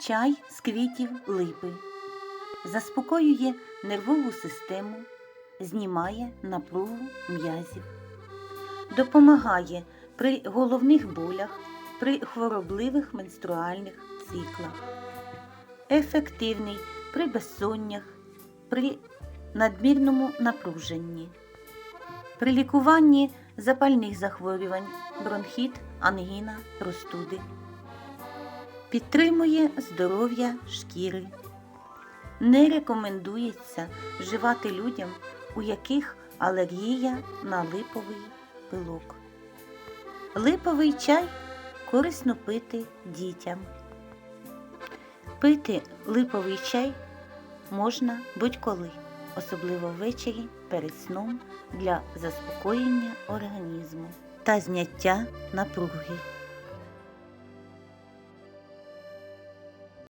Чай з квітів липи. Заспокоює нервову систему, знімає напругу м'язів, допомагає при головних болях, при хворобливих менструальних циклах, ефективний при безсоннях, при надмірному напруженні, при лікуванні запальних захворювань, бронхіт, ангіна, простуди. Підтримує здоров'я шкіри. Не рекомендується вживати людям, у яких алергія на липовий пилок. Липовий чай корисно пити дітям. Пити липовий чай можна будь-коли, особливо ввечері перед сном для заспокоєння організму та зняття напруги.